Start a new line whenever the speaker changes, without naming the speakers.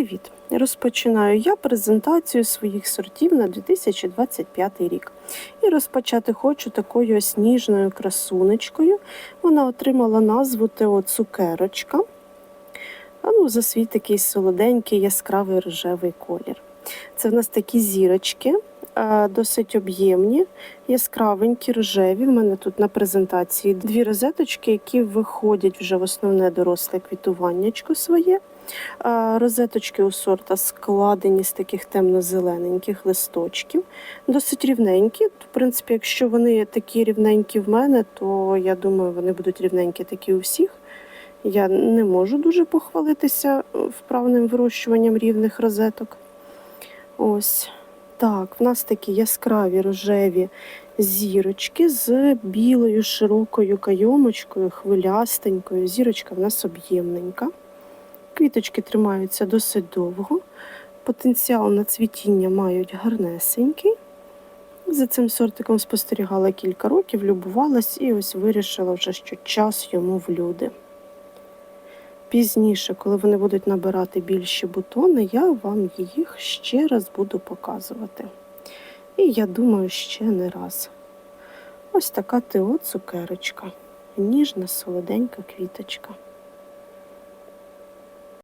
Привіт! Розпочинаю я презентацію своїх сортів на 2025 рік. І розпочати хочу такою ось ніжною красунечкою. Вона отримала назву Тео Цукерочка. Ну, за свій такий солоденький яскравий рожевий колір. Це в нас такі зірочки, досить об'ємні, яскравенькі, рожеві. В мене тут на презентації дві розеточки, які виходять вже в основне доросле квітуваннячко своє. А, Розеточки у сорта складені з таких темно-зелененьких листочків, досить рівненькі. В принципі, якщо вони такі рівненькі в мене, то я думаю, вони будуть рівненькі такі у всіх. Я не можу дуже похвалитися е, вправним вирощуванням рівних розеток. Ось так, в нас такі яскраві рожеві зірочки з білою широкою кайомочкою, хвилястенькою. Зірочка в нас об'ємненька. Квіточки тримаються досить довго. Потенціал на цвітіння мають гарнесенький. За цим сортиком спостерігала кілька років, любувалась і ось вирішила вже, що час йому в люди. Пізніше, коли вони будуть набирати більші бутони, я вам їх ще раз буду показувати. І я думаю, ще не раз. Ось така тео цукерочка. Ніжна солоденька квіточка.